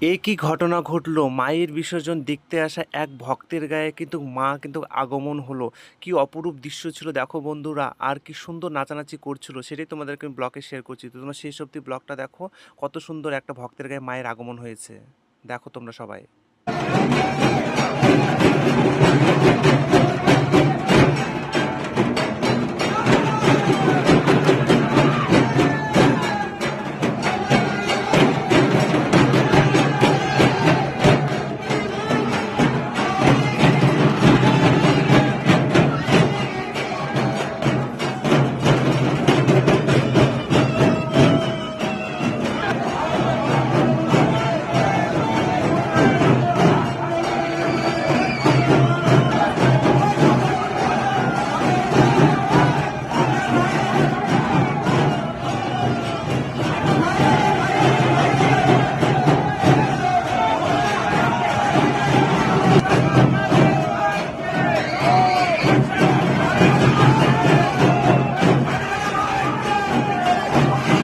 এ কি ঘটনা ঘটলো? মায়ের বিসর্জন দেখতে আসা এক ভক্তের গায়ে কিন্তু মা কিন্তু আগমন হলো। কি অপরূপ দৃশ্য ছিল দেখো বন্ধুরা, আর কি সুন্দর নাচানাচি করছিল সেটাই তোমাদেরকে আমি ব্লগে শেয়ার করছি। তো তোমরা সেই সবটি ব্লগটা দেখো, কত সুন্দর একটা ভক্তের গায়ে মায়ের আগমন হয়েছে। দেখো তোমরা সবাই।